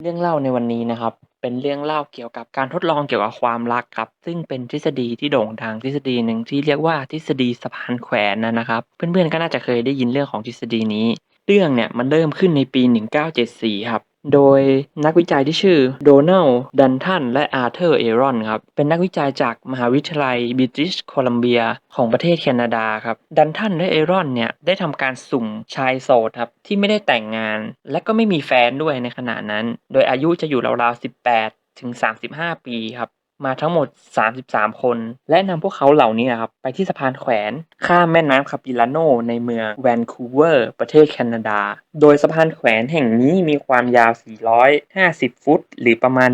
เรื่องเล่าในวันนี้นะครับ เป็นเรื่องเล่าเกี่ยวกับการทดลองเกี่ยวกับความรักครับ ซึ่งเป็นทฤษฎีที่โด่งดังทฤษฎีหนึ่งที่เรียกว่าทฤษฎีสะพานแขวนนะนะครับ เพื่อนๆก็น่าจะเคยได้ยินเรื่องของทฤษฎีนี้ เรื่องเนี่ยมันเริ่มขึ้นในปี 1974 ครับ โดยนักวิจัยที่ชื่อโดนัลดันทันและอาร์เธอร์เอรอนครับ เป็นนักวิจัยจากมหาวิทยาลัยบิติชโคลัมเบีย ของประเทศแคนาดาครับ ดันทันและเอรอนเนี่ยได้ทำการสุ่มชายโสดครับ ที่ไม่ได้แต่งงาน และก็ไม่มีแฟนด้วยในขณะนั้น โดยอายุจะอยู่ราวๆ 18 ถึง 35 ปีครับ มาทั้งหมด 33 คน และนำพวกเขาเหล่านี้นะครับไปที่สะพานแขวนข้ามแม่น้ำคาปิลาโนในเมืองแวนคูเวอร์ประเทศแคนาดา โดยสะพานแขวนแห่งนี้มีความยาว 450 ฟุต หรือประมาณ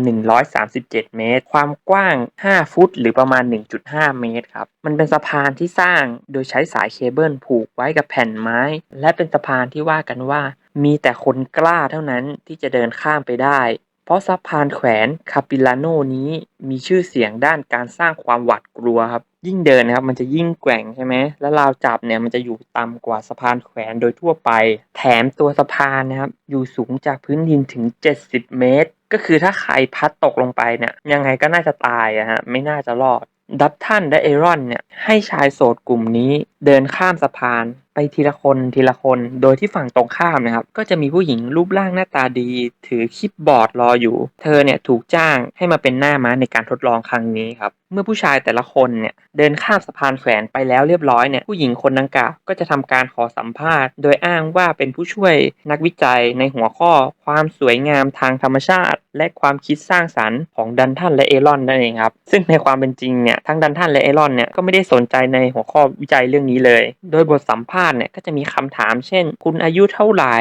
137 เมตร ความกว้าง 5 ฟุต หรือประมาณ 1.5 เมตรครับ มันเป็นสะพานที่สร้างโดยใช้สายเคเบิลผูกไว้กับแผ่นไม้ และเป็นสะพานที่ว่ากันว่ามีแต่คนกล้าเท่านั้นที่จะเดินข้ามไปได้ เพราะสะพานแขวนคาปิลาโนนี้มีชื่อเสียงด้านการสร้างความหวาดกลัวครับ ยิ่งเดินนะครับมันจะยิ่งแกว่งใช่ไหมแล้วราวจับเนี่ยมันจะอยู่ต่ำกว่าสะพานแขวนโดยทั่วไป แถมตัวสะพานนะครับอยู่สูงจากพื้นดินถึง 70 เมตร ก็คือถ้าใครพัดตกลงไปเนี่ยยังไงก็น่าจะตายอะฮะไม่น่าจะรอดดัตทันและเอรอนเนี่ยให้ชายโสดกลุ่มนี้เดินข้ามสะพาน ไปทีละคนทีละคน โดยที่ฝั่งตรงข้ามนะครับ ก็จะมีผู้หญิงรูปร่างหน้าตาดี ถือคีย์บอร์ดรออยู่ เธอเนี่ยถูกจ้างให้มาเป็นหน้าม้าในการทดลองครั้งนี้ครับ เมื่อผู้ชายแต่ละคนเนี่ยเดินข้ามสะพานแขวนไปแล้วเรียบร้อยเนี่ยผู้หญิงคนดังกล่าวก็จะทำการขอสัมภาษณ์ โดยอ้างว่าเป็นผู้ช่วยนักวิจัยในหัวข้อ ความสวยงามทางธรรมชาติ และความคิดสร้างสรรค์ของดันทันและเอรอนนั่นเองครับซึ่งในความเป็นจริงเนี่ยทั้งดันทันและเอรอนเนี่ยก็ไม่ได้สนใจในหัวข้อวิจัยเรื่องนี้เลย โดยบทสัมภาษณ์เนี่ยก็จะมีคำถามเช่น คุณอายุเท่าไหร่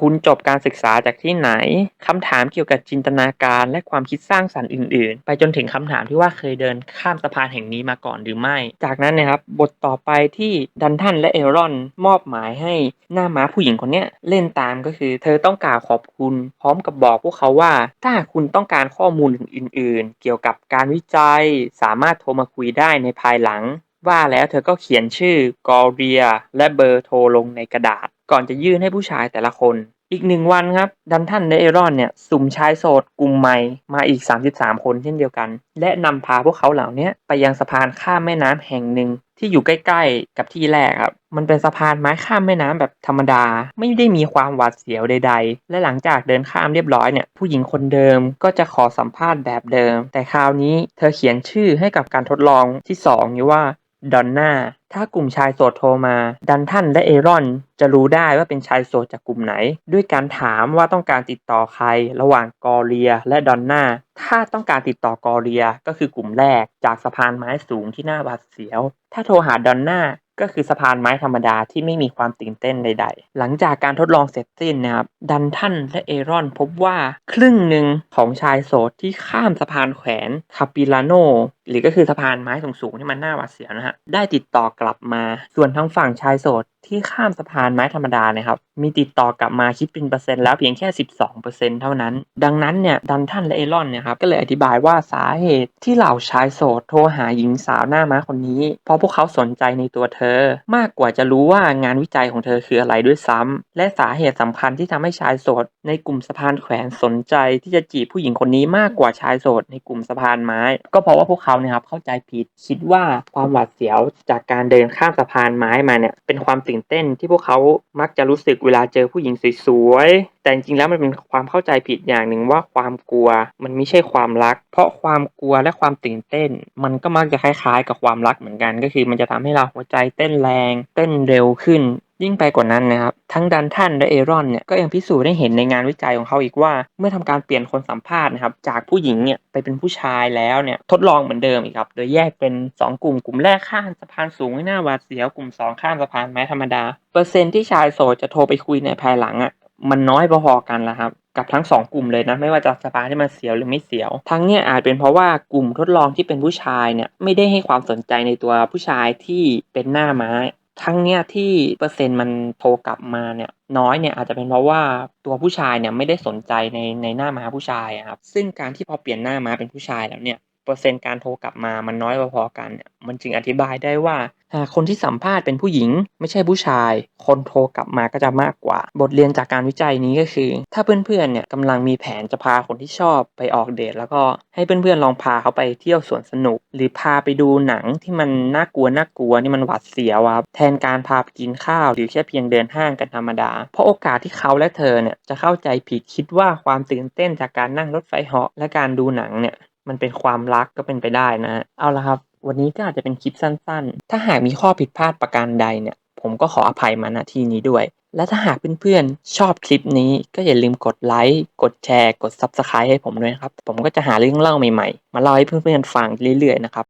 คุณจบการศึกษาจากที่ไหนคำถามเกี่ยวกับจินตนาการและความคิดสร้างสรรค์อื่น ๆ ไปจนถึงคำถามที่ว่าเคยเดินข้ามสะพานแห่งนี้มาก่อนหรือไม่ จากนั้นนะครับบทต่อไปที่ดันทันและเอรอนมอบหมายให้หน้าม้าผู้หญิงคนนี้เล่นตามก็คือ เธอต้องกล่าวขอบคุณ พร้อมกับบอกพวกเขาว่า ถ้าคุณต้องการข้อมูลอื่น ๆ เกี่ยวกับการวิจัย สามารถโทรมาคุยได้ในภายหลัง ว่าแล้วเธอก็เขียนชื่อกอเรีย และเบอร์โทรลงในกระดาษ ก่อนจะยื่นให้ผู้ชายแต่ละคน อีกหนึ่งวันครับ ดันทันและเอรอนเนี่ย สุ่มชายโสดกลุ่มใหม่มาอีก 33 คนเช่นเดียวกัน และนำพาพวกเขาเหล่านี้ไปยังสะพานข้ามแม่น้ำแห่งหนึ่งที่อยู่ใกล้ๆกับที่แรกครับ มันเป็นสะพานไม้ข้ามแม่น้ำแบบธรรมดา ไม่ได้มีความหวาดเสียวใด ๆ และหลังจากเดินข้ามเรียบร้อยเนี่ย ผู้หญิงคนเดิมก็จะขอสัมภาษณ์แบบเดิม แต่คราวนี้เธอเขียนชื่อให้กับการทดลองที่2นี้ว่า ดอนน่า ถ้ากลุ่มชายโสดโทรมา ดันทันและเอรอน จะรู้ได้ว่าเป็นชายโสดจากกลุ่มไหน ด้วยการถามว่าต้องการติดต่อใคร ระหว่างกอเรียและดอนน่า ถ้าต้องการติดต่อกอเรียก็คือกลุ่มแรก จากสะพานไม้สูงที่หน่าหวาดเสียว ถ้าโทรหาดอนน่าก็คือสะพานไม้ธรรมดาที่ไม่มีความตื่นเต้นใด ๆ หลังจากการทดลองเสร็จสิ้นนะครับ ดันทันและเอรอนพบว่า ครึ่งหนึ่งของชายโสดที่ข้ามสะพานแขวนคาปิลาโนหรือก็คือสะพานไม้สูงๆที่มันหน่าหวาดเสียวนะฮะได้ติดต่อกลับมา ส่วนทางฝั่งชายโสดที่ข้ามสะพานไม้ธรรมดานะครับมีติดต่อกลับมาคิดเป็นเปอร์เซ็นต์แล้วเพียงแค่ 12%เท่านั้น ดังนั้นเนี่ยดันทันและเอรอนเนี่ยครับก็เลยอธิบายว่าสาเหตุที่เหล่าชายโสดโทรหาหญิงสาวหน้าม้าคนนี้ เพราะพวกเขาสนใจในตัวเธอ มากกว่าจะรู้ว่างานวิจัยของเธอคืออะไรด้วยซ้ำและสาเหตุสำคัญที่ทำให้ชายโสดในกลุ่มสะพานแขวนสนใจ ที่จะจีบผู้หญิงคนนี้มากกว่าชายโสดในกลุ่มสะพานไม้ ก็เพราะว่าพวกเขาเนี่ยครับเข้าใจผิดคิดว่าความหวาดเสียวจากการเดินข้ามสะพานไม้มาเนี่ยเป็นความตื่นเต้นที่พวกเขามักจะรู้สึกเวลาเจอผู้หญิงสวยๆแต่จริงๆแล้วมันเป็นความเข้าใจผิดอย่างหนึ่งว่าความกลัวมันไม่ใช่ความรัก เพราะความกลัวและความตื่นเต้น มันก็มักจะคล้ายๆ กับความรักเหมือนกัน ก็คือมันจะทำให้เราหัวใจเต้นแรง เต้นเร็วขึ้น ยิ่งไปกว่านั้นนะครับทั้งดันทันและเอรอนเนี่ยก็ยังพิสูจน์ได้เห็นในงานวิจัยของเขาอีกว่า เมื่อทำการเปลี่ยนคนสัมภาษณ์นะครับจากผู้หญิงเนี่ยไปเป็นผู้ชายแล้วเนี่ยทดลองเหมือนเดิมอีกครับ โดยแยกเป็น 2 กลุ่มกลุ่มแรกข้ามสะพานสูงให้หน้าหวาดเสียวกลุ่ม 2 ข้ามสะพานไม้ธรรมดา เปอร์เซ็นต์ที่ชายโสดจะโทรไปคุยในภายหลังอะมันน้อยพอๆกันละครับกับทั้ง 2 กลุ่มเลยนะไม่ว่าจะสะพานที่มันเสียวหรือไม่เสียว ทั้งเนี่ยอาจเป็นเพราะว่ากลุ่มทดลองที่เป็นผู้ชายเนี่ยไม่ได้ให้ความสนใจในตัวผู้ชายที่เป็นหน้าไม้ ครั้งเนี้ยที่เปอร์เซ็นต์มันโทรกลับมาเนี่ยน้อยเนี่ยอาจจะเป็นเพราะว่าตัวผู้ชายเนี่ยไม่ได้สนใจในในหน้าม้าผู้ชายครับซึ่งการที่พอเปลี่ยนหน้าม้าเป็นผู้ชายแล้วเนี่ยเปอร์เซ็นต์การโทรกลับมามันน้อยพอๆกันเนี่ยมันจึงอธิบายได้ว่า หากคนที่สัมภาษณ์เป็นผู้หญิง ไม่ใช่ผู้ชาย คนโทรกลับมาก็จะมากกว่า บทเรียนจากการวิจัยนี้ก็คือ ถ้าเพื่อนๆเนี่ยกำลังมีแผนจะพาคนที่ชอบไปออกเดทแล้วก็ให้เพื่อนๆลองพาเขาไปเที่ยวสวนสนุก หรือพาไปดูหนังที่มันน่ากลัวน่ากลัวที่มันหวาดเสียวอะครับแทนการพาไปกินข้าวหรือแค่เพียงเดินห้างกันธรรมดา เพราะโอกาสที่เขาและเธอเนี่ยจะเข้าใจผิดคิดว่าความตื่นเต้นจากการนั่งรถไฟเหาะและการดูหนังเนี่ยมันเป็นความรักก็เป็นไปได้นะ เอาละครับ วันนี้ก็อาจจะเป็นคลิปสั้นๆ ถ้าหากมีข้อผิดพลาดประการใดเนี่ย ผมก็ขออภัยมาณที่นี้ด้วย และถ้าหากเพื่อนๆ ชอบคลิปนี้ก็อย่าลืมกดไลค์ กดแชร์ กด Subscribe ให้ผมด้วยนะครับ ผมก็จะหาเรื่องเล่าใหม่ๆ มาเล่าให้เพื่อนๆ ฟังเรื่อยๆ นะครับ